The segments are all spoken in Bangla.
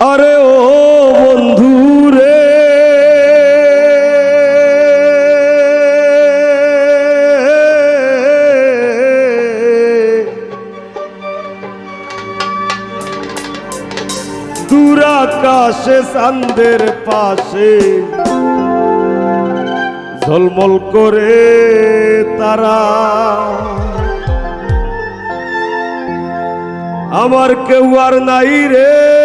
আরে ও বন্ধু রে দূর আকাশে চান্দের পাশে ঝলমল করে তারা। আমার কেউ আর নাই রে।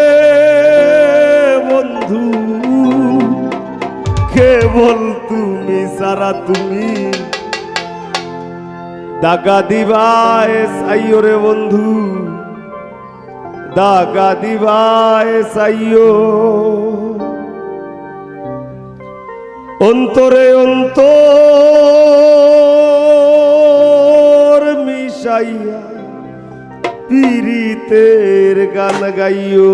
কেবল তুমি সারা তুমি। দাগা দিবায় সাইও রে বন্ধু। দাগা দিবায় সাইও অন্তরে অন্তর মিশাইয়া পীড়িতের গান গাইও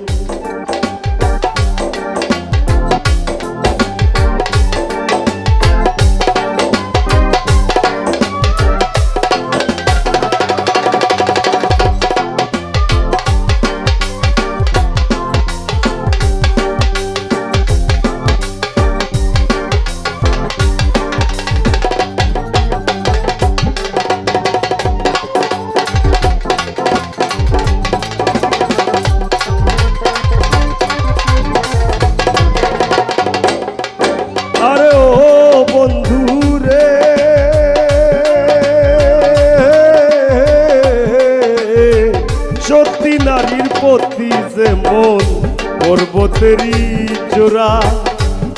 যে মন পর্বতেরই চোরা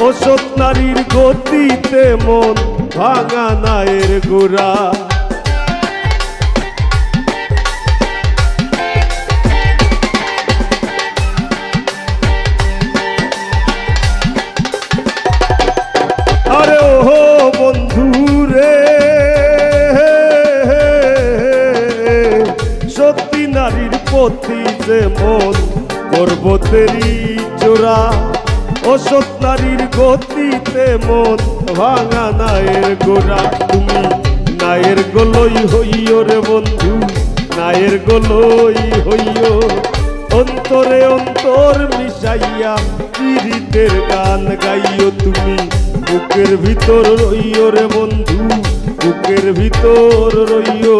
অসৎ নারীর গতিতে মন ভাঙা নায়ের গোড়া। সত্যি নারীর মন পর্বতেরই চোরা অসৎ নারীর গতিতে মন ভাঙা নায়ের গোড়া। তুমি নায়ের গোলই হইও রে বন্ধু, নায়ের গোলই হইও। অন্তরে অন্তর মিশাইয়া পীড়িতের গান গাইও তুমি। বুকের ভিতর রইও রে বন্ধু, বুকের ভিতর রইও।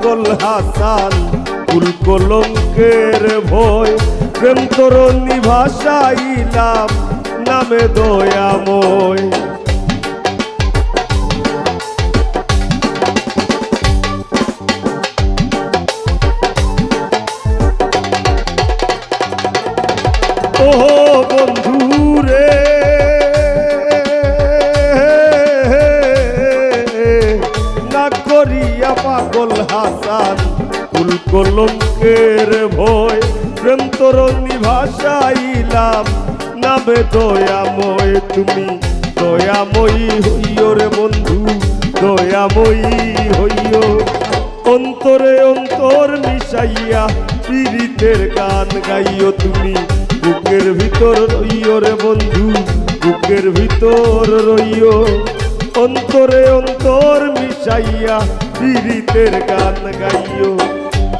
পাগল হাসান ফুল কলঙ্কের ভয় প্রেম তরণী ভাষাইলাম নামে দয়াময়। কলঙ্কের ভয়, প্রেম তরণী ভাষাইলাম নামে দয়াময় তুমি, দয়াময়ী হইও রে বন্ধু, দয়াময়ী হইও অন্তরে অন্তর মিশাইয়া পীড়িতের গান গাইও তুমি, বুকের ভিতর রইও রে বন্ধু, বুকের ভিতর রইও অন্তরে অন্তর মিশাইয়া পীড়িতের গান গাইও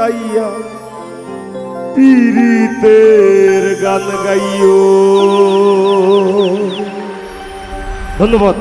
মিশাইয়া পীড়িতের গান গাইও। ধন্যবাদ।